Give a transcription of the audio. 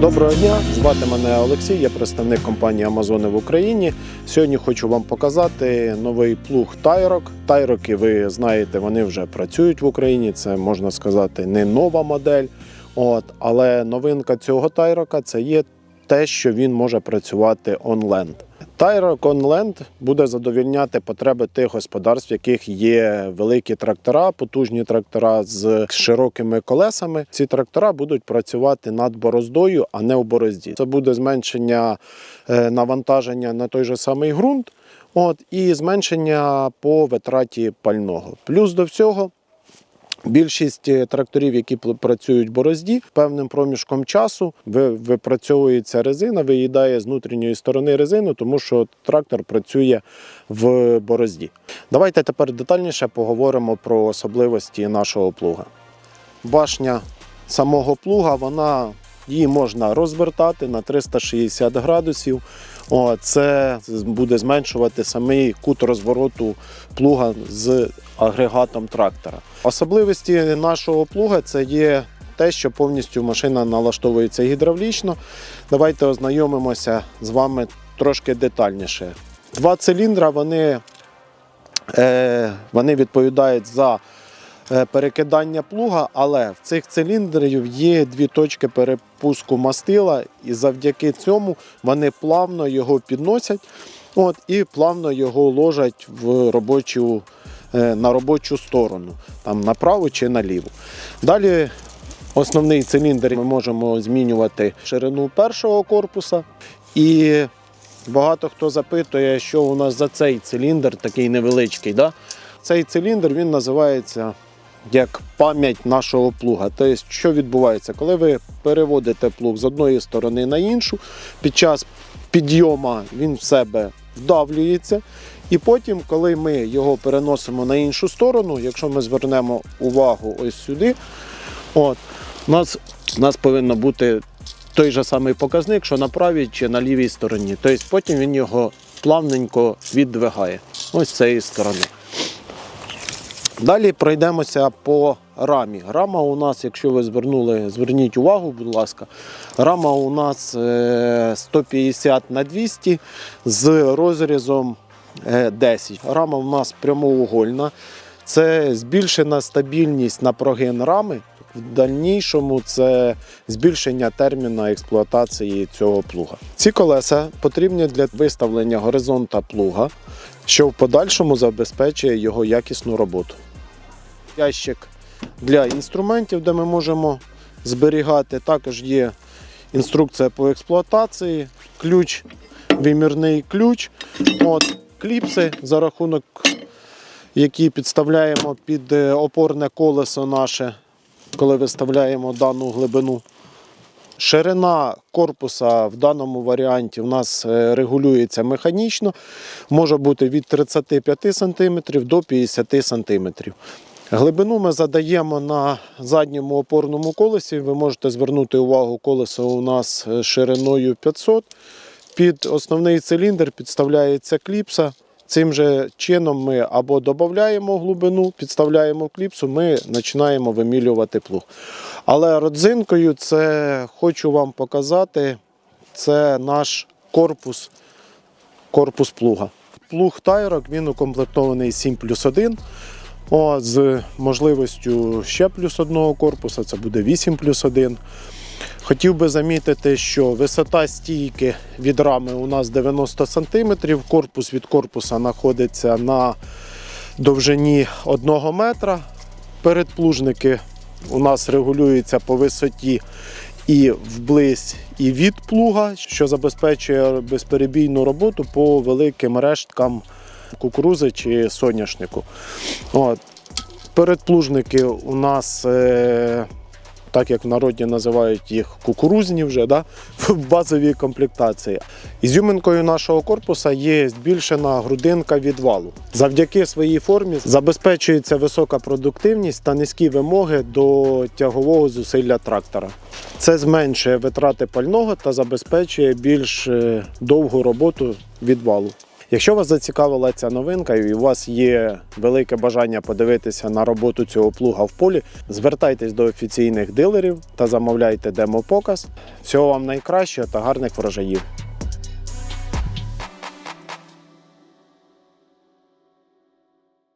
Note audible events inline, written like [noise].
Доброго дня, звати мене Олексій, я представник компанії Амазони в Україні. Сьогодні хочу вам показати новий плуг Тайрок. Тайроки, ви знаєте, вони вже працюють в Україні. Це можна сказати не нова модель. От, але новинка цього Тайрока це є те, що він може працювати онленд. Тайрок онленд буде задовільняти потреби тих господарств, в яких є великі трактора, потужні трактора з широкими колесами. Ці трактора будуть працювати над бороздою, а не у борозді. Це буде зменшення е, навантаження на той же самий ґрунт. От і зменшення по витраті пального. Плюс до всього Більшість е, тракторів, які працюють в борозді, певним проміжком часу випрацьовується резина, виїдає з внутрішньої сторони резину, тому що трактор працює в борозді. Давайте тепер детальніше поговоримо про особливості нашого плуга. Башня самого плуга, вона її можна розвертати на 360 градусів. О, це буде зменшувати самий кут розвороту плуга з агрегатом трактора. Особливості нашого плуга це є те, що повністю машина налаштовується гідравлічно. Давайте ознайомимося з вами трошки детальніше. Два циліндра вони, е, вони відповідають за перекидання плуга, але в цих циліндрів є дві точки перепуску мастила, і завдяки цьому вони плавно його підносять от, і плавно його ложать в робочу, е, на робочу сторону, там направо чи наліво. Далі основний циліндр ми можемо змінювати ширину першого корпуса. І багато хто запитує, що у нас за цей циліндр такий невеличкий. Да? Цей циліндр він називається як пам'ять нашого плуга. Тобто, що відбувається, коли ви переводите плуг з одної сторони на іншу, під час підйому він в себе вдавлюється. І потім, коли ми його переносимо на іншу сторону, якщо ми звернемо увагу ось сюди, от, у нас, у нас повинно бути той же самий показник, що на правій чи на лівій стороні. Тобто потім він його плавненько віддвигає. Ось з цієї сторони. Далі пройдемося по рамі. Рама у нас, якщо ви звернули, зверніть увагу, будь ласка, рама у нас е, 150 на 200 з розрізом е, 10. Рама у нас прямоугольна. Це збільшена стабільність на прогин рами. В дальнішому це збільшення терміну експлуатації цього плуга. Ці колеса потрібні для виставлення горизонта плуга, що в подальшому забезпечує його якісну роботу. Ящик для інструментів, де ми можемо зберігати. Також є інструкція по експлуатації, ключ, вимірний ключ, от, кліпси за рахунок, які підставляємо під е, опорне колесо наше, коли виставляємо дану глибину. Ширина корпуса в даному варіанті у нас е, регулюється механічно, може бути від 35 см до 50 см. Глибину ми задаємо на задньому опорному колесі. Ви можете звернути увагу, колесо у нас е, шириною 500. Під основний циліндр підставляється кліпса. Цим же чином ми або додаємо глибину, підставляємо кліпсу, ми починаємо вимілювати плуг. Але родзинкою це хочу вам показати, це наш корпус, корпус плуга. Плуг Тайрок він укомплектований 7 плюс 1. О, з можливістю ще плюс одного корпуса, це буде 8 плюс 1. Хотів би замітити, що висота стійки від рами у нас 90 см, корпус від корпуса знаходиться на довжині 1 метра. Передплужники у нас регулюються по висоті і вблизь, і від плуга, що забезпечує безперебійну роботу по великим решткам кукурузи чи соняшнику. От. Передплужники у нас, е, так як в народі називають їх кукурузні вже, да, [laughs] в базовій комплектації. Ізюминкою нашого корпуса є збільшена грудинка відвалу. Завдяки своїй формі забезпечується висока продуктивність та низькі вимоги до тягового зусилля трактора. Це зменшує витрати пального та забезпечує більш е, довгу роботу відвалу. Якщо вас зацікавила ця новинка і у вас є велике бажання подивитися на роботу цього плуга в полі, звертайтесь до офіційних дилерів та замовляйте демо-показ. Всього вам найкращого та гарних врожаїв.